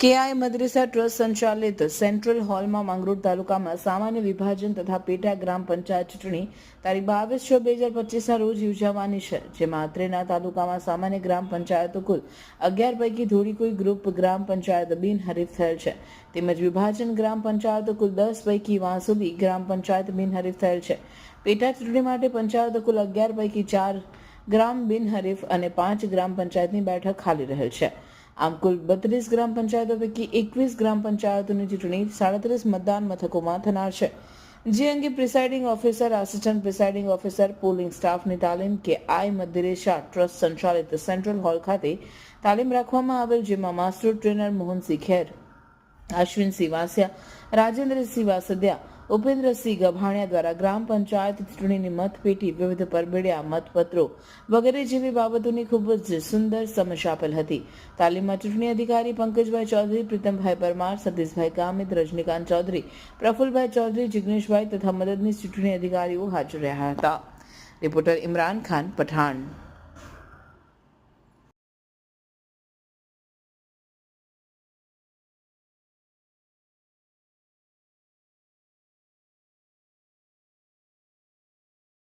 KI મદ્રેસા trust સંચાલિત central હોલમાં માંગરોળ તાલુકામાં સામાન્ય વિભાજન તથા પેટા ગ્રામ પંચાયત ચૂંટણી તારીખ બાવીસ છ બે હજાર પચીસના રોજ યોજાવાની છે, જેમાં અત્રેના તાલુકામાં સામાન્ય ગ્રામ પંચાયતો કુલ અગિયાર પૈકી ધોળીકુઈ કોઈ ગ્રુપ ગ્રામ પંચાયત બિનહરીફ થયેલ છે. તેમજ વિભાજન ગ્રામ પંચાયતો કુલ દસ પૈકી વાંસુબી ગ્રામ પંચાયત બિનહરીફ થયેલ છે. પેટા ચૂંટણી માટે પંચાયતો કુલ અગિયાર પૈકી ચાર ગ્રામ બિનહરીફ અને પાંચ ગ્રામ પંચાયતની બેઠક ખાલી રહેલ છે. આમ કુલ બત્રીસ ગ્રામ પંચાયતો પૈકી એકવીસ ગ્રામ પંચાયતોની ચૂંટણી સાડત્રીસ મતદાન મથકોમાં થનાર છે. જે અંગે presiding officer, assistant presiding officer, polling સ્ટાફની તાલીમ કે આઈ મધ્યરેશા ટ્રસ્ટ સંચાલિત સેન્ટ્રલ હોલ ખાતે તાલીમ રાખવામાં આવેલ જેમાં માસ્ટર ટ્રેનર મોહનસિંહ ખેર, અશ્વિન વાસિયા રાજેન્દ્રસિંહ વાસદિયા ઉપેન્દ્રસિંહ ગભાણિયા દ્વારા ગ્રામ પંચાયત ચૂંટણીની મતપેટી વિવિધ પરબેડિયા મતપત્રો વગેરે જેવી બાબતોની ખૂબ જ સુંદર સમજ આપેલ હતી. તાલીમમાં ચૂંટણી અધિકારી પંકજભાઈ ચૌધરી, પ્રીતમભાઈ પરમાર, સતીશભાઈ કામિત રજનીકાંત ચૌધરી, પ્રફુલભાઈ ચૌધરી, જિગ્નેશભાઈ તથા મદદનીશ ચૂંટણી અધિકારીઓ હાજર રહ્યા હતા. રિપોર્ટર ઇમરાન ખાન, પઠાણ.